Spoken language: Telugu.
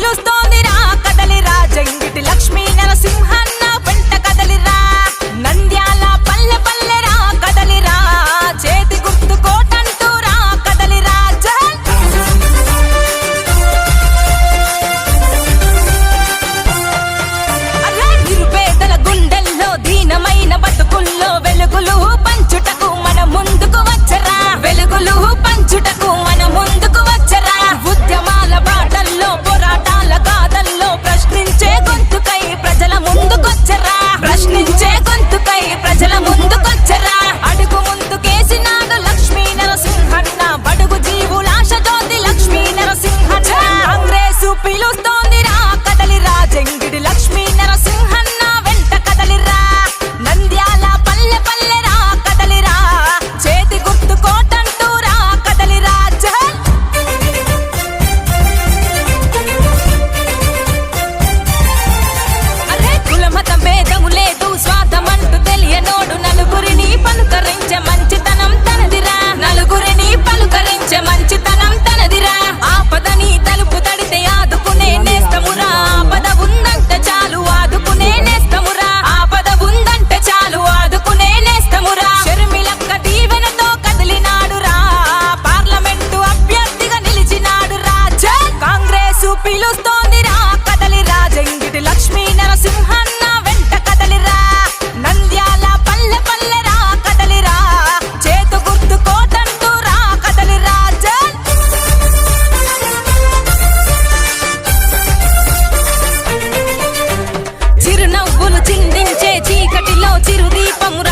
los dos. పిలుస్తోందిరా కదలి రాజంగిటి లక్ష్మీ నరసింహన్న వెంట కదలిరా. నంద్యాల పల్లె పల్లెరా కదలిరా. చేతు గుర్తు కోటంటూ రా కదలి రాజన్ చిరునవ్వులు చిందించే చీకటిలో చిరుదీపము